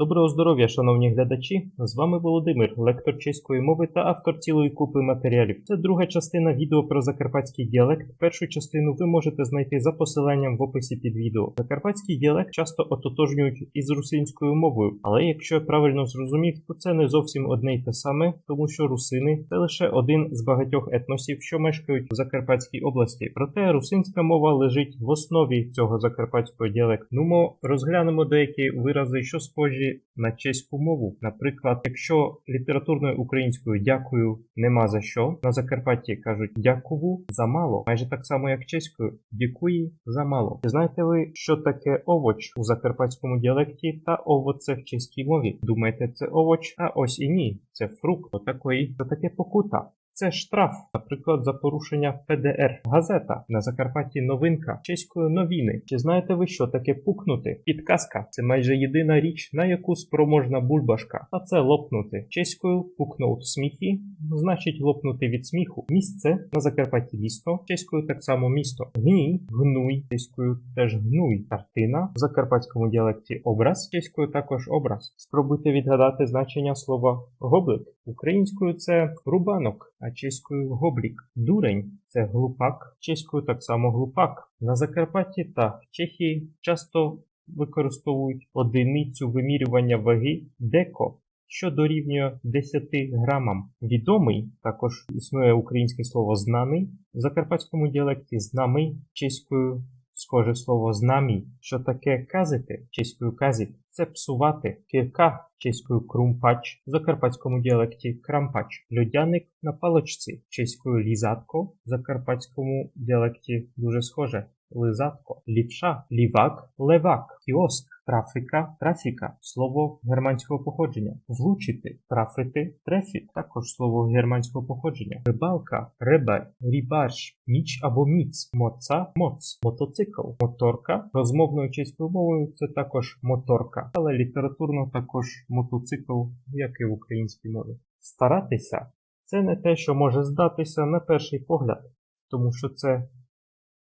Доброго здоров'я, шановні глядачі! З вами Володимир, лектор чеської мови та автор цілої купи матеріалів. Це друга частина відео про закарпатський діалект. Першу частину ви можете знайти за посиланням в описі під відео. Закарпатський діалект часто ототожнюють із русинською мовою, але якщо я правильно зрозумів, то це не зовсім одне й те саме, тому що русини це лише один з багатьох етносів, що мешкають в Закарпатській області. Проте русинська мова лежить в основі цього закарпатського діалекту. Ну, розглянемо деякі вирази, що схожі на чеську мову. Наприклад, якщо літературною українською дякую нема за що, на Закарпатті кажуть дякову за мало, майже так само як чеською дякуї за мало. Чи знаєте ви, що таке овоч у закарпатському діалекті та овоце в чеській мові? Думаєте, це овоч? А ось і ні, це фрукт. Отакої. Це таке покута. Це штраф, наприклад, за порушення ПДР. Газета на Закарпатті новинка чеською новіни. Чи знаєте ви, що таке пукнути? Підказка це майже єдина річ, на яку спроможна бульбашка. А це лопнути. Чеською пукнув в сміхі, значить лопнути від сміху. Місце на Закарпатті місто, чеською так само місто. Гній, гнуй, чеською теж гнуй. Картина в закарпатському діалекті образ, чеською також образ. Спробуйте відгадати значення слова гоблик. Українською це рубанок, а чеською гоблік. Дурень це глупак, чеською так само глупак. На Закарпатті та в Чехії часто використовують одиницю вимірювання ваги деко, що дорівнює 10 грамам. Відомий також існує українське слово знаний в закарпатському діалекті знамий чеською. Схоже слово знамі, що таке казити чеською казіт, це псувати, кирка чеською крумпач, в закарпатському діалекті крампач, льодяник на палочці. Чеською лізатко, в закарпатському діалекті дуже схоже. Лизатко, лівша, лівак, левак, кіоск, трафіка, трафіка, слово германського походження, влучити, трафити, трефіт, також слово германського походження, рибалка, рибар, рібаш, ніч або міц, моца, моц, мотоцикл, моторка, розмовною чеською мовою це також моторка, але літературно також мотоцикл, як і в українській мові. Старатися це не те, що може здатися на перший погляд, тому що це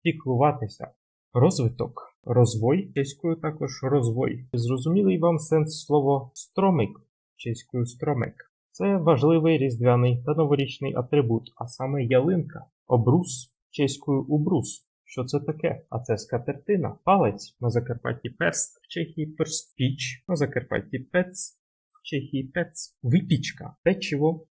піклуватися. Розвиток, розвой, чеською також розвой. Зрозумілий вам сенс слова стромик, чеською стромик. Це важливий різдвяний та новорічний атрибут, а саме ялинка, обрус, чеською убрус. Що це таке? А це скатертина, палець на Закарпатті перст, в Чехії перст, піч, на Закарпатті пец, в Чехії пец, випічка, печиво,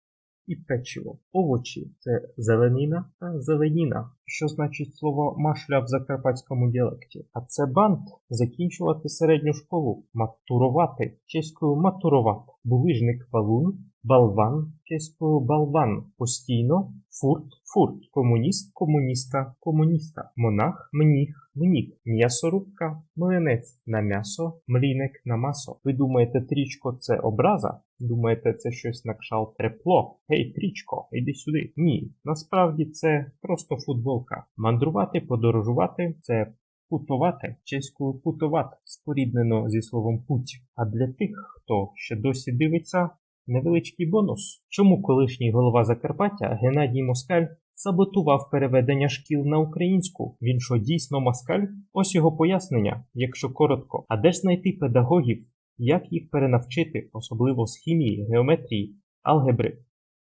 і печиво. Овочі це зеленіна та зеленіна, що значить слово машля в закарпатському діалекті. А це бант закінчувати середню школу, матурувати чеською матурувати, булижник валун, балван чеською балван, постійно фурт фурт, комуніст комуніста комуніста, монах мніх мніх, м'ясорубка млинець на м'ясо, млінник на масо. Ви думаєте, трічко це образа? Думаєте, це щось на кшалт трепло? Гей, трічко, йди сюди. Ні, насправді це просто футболка. Мандрувати, подорожувати це путувати, чеською путувати, споріднено зі словом путь. А для тих, хто ще досі дивиться, невеличкий бонус. Чому колишній голова Закарпаття Геннадій Москаль саботував переведення шкіл на українську? Він що дійсно москаль? Ось його пояснення, якщо коротко. А де ж знайти педагогів? Як їх перенавчити, особливо з хімії, геометрії, алгебри?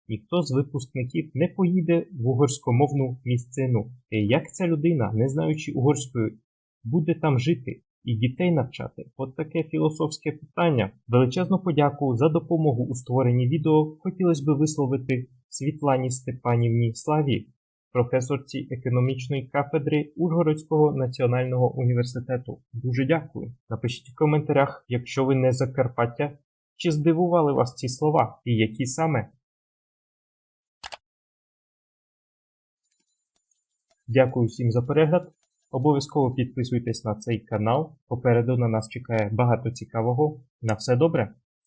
Ніхто з випускників не поїде в угорськомовну місцину. І як ця людина, не знаючи угорської, буде там жити і дітей навчати? От таке філософське питання. Величезну подяку за допомогу у створенні відео хотілося би висловити Світлані Степанівні Славі, професорці економічної кафедри Ужгородського національного університету. Дуже дякую. Напишіть в коментарях, якщо ви не Закарпаття, чи здивували вас ці слова і які саме. Дякую всім за перегляд. Обов'язково підписуйтесь на цей канал. Попереду на нас чекає багато цікавого. На все добре!